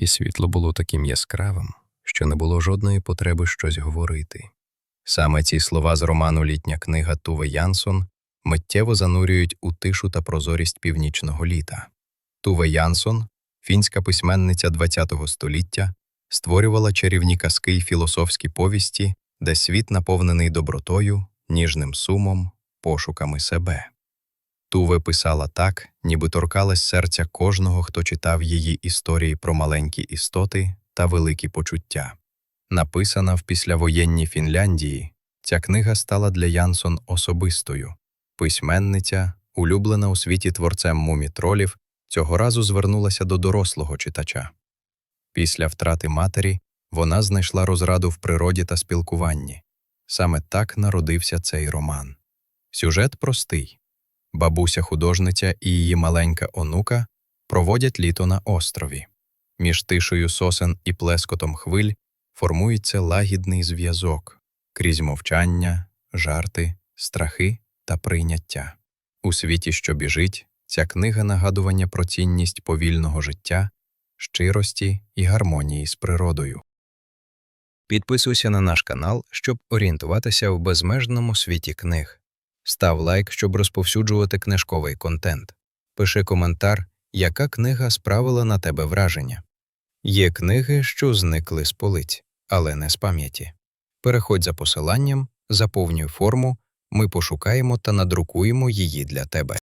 і світло було таким яскравим, що не було жодної потреби щось говорити. Саме ці слова з роману Літня книга Туве Янсон миттєво занурюють у тишу та прозорість північного літа. Туве Янсон, фінська письменниця ХХ століття, створювала чарівні казки й філософські повісті, де світ наповнений добротою, ніжним сумом, пошуками себе. Туве писала так, ніби торкалась серця кожного, хто читав її історії про маленькі істоти та великі почуття. Написана в післявоєнній Фінляндії, ця книга стала для Янсон особистою. Письменниця, улюблена у світі творцем мумітролів, цього разу звернулася до дорослого читача. Після втрати матері вона знайшла розраду в природі та спілкуванні. Саме так народився цей роман. Сюжет простий. Бабуся художниця і її маленька онука проводять літо на острові. Між тишею сосен і плескотом хвиль формується лагідний зв'язок крізь мовчання, жарти, страхи та прийняття. У світі, що біжить, ця книга нагадування про цінність повільного життя, щирості і гармонії з природою. Підписуйся на наш канал, щоб орієнтуватися в безмежному світі книг. Став лайк, щоб розповсюджувати книжковий контент. Пиши коментар, яка книга справила на тебе враження. Є книги, що зникли з полиць, але не з пам'яті. Переходь за посиланням, заповнюй форму, ми пошукаємо та надрукуємо її для тебе.